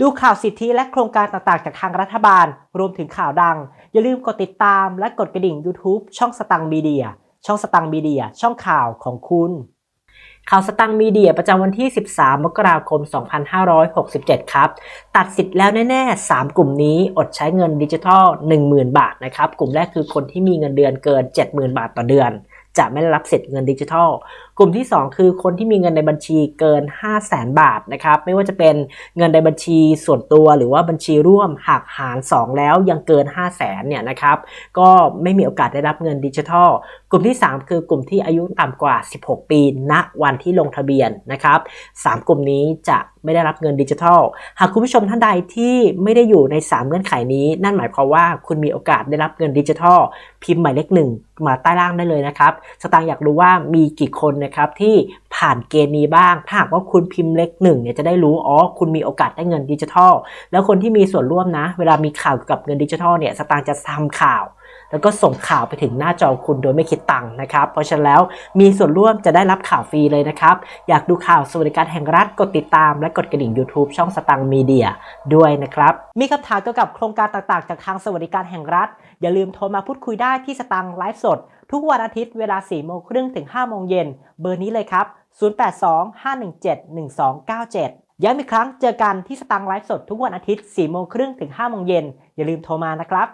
ดูข่าวสิทธิและโครงการต่างๆ จากทางรัฐบาล รวมถึงข่าวดัง อย่าลืมกดติดตามและกดกระดิ่ง YouTube ช่องสตังมีเดีย ช่องสตังมีเดีย ช่องข่าวของคุณ ข่าวสตังมีเดียประจำวันที่ 13 มกราคม 2567 ครับ ตัดสิทธิ์แล้วแน่ ๆ 3 กลุ่มนี้อดใช้เงินดิจิทัล 10,000 บาทนะครับ กลุ่มแรกคือคนที่มีเงินเดือนเกิน 70,000 บาทต่อเดือนจะไม่ได้รับสิทธิ์เงินดิจิทัล กลุ่มที่ 2 คือคนที่มีเงินในบัญชีเกิน 500,000บาทนะครับไม่ว่าจะเป็นเงินในบัญชีส่วนตัวหรือว่าบัญชีร่วมหากหาร 2 แล้วยังเกิน 500,000เนี่ยนะครับก็ไม่มีโอกาสได้รับเงินดิจิทัล กลุ่มที่ 3 คือกลุ่มที่อายุต่ำกว่า 16 ปีณวันที่ลงทะเบียนนะครับ3กลุ่มนี้จะไม่ได้รับเงินดิจิทัล หากคุณผู้ชมท่านใดที่ไม่ได้อยู่ใน 3 เงื่อนไขนี้ นั่นหมายความว่าคุณมีโอกาสได้รับเงินดิจิทัล พิมพ์หมายเลขหนึ่งมาใต้ล่างได้เลยนะครับสตางค์อยากรู้ว่ามีกี่คนนะครับที่ผ่านเกณฑ์นี้บ้าง ถ้าหากว่าคุณพิมพ์เลขหนึ่งเนี่ยจะได้รู้ อ๋อ คุณมีโอกาสได้เงินดิจิทัล แล้วคนที่มีส่วนร่วมนะ เวลามีข่าวเกี่ยวกับเงินดิจิทัลเนี่ยสตางค์จะทำข่าว แล้วก็ส่งข่าวไปถึงหน้าจอคุณโดยไม่คิดตังค์นะครับ เพราะฉะนั้นแล้วมีส่วนร่วมจะได้รับข่าวฟรีเลยนะครับ อยากดูข่าวสวัสดิการแห่งรัฐกดติดตาม และกดกระดิ่ง YouTube ช่องสตังค์มีเดียด้วยนะครับ มีคำถามเกี่ยวกับโครงการต่างๆ จากทางสวัสดิการแห่งรัฐ อย่าลืมโทรมาพูดคุยได้ที่สตังค์ไลฟ์สด ทุกวันอาทิตย์เวลา 4 โมงครึ่งถึง 5 โมงเย็น เบอร์นี้เลยครับ 0825171297 ย้ำอีกครั้งเจอกันที่สตังค์ไลฟ์สดทุกวันอาทิตย์ 4 โมงครึ่งถึง 5 โมงเย็น อย่าลืมโทรมานะครับ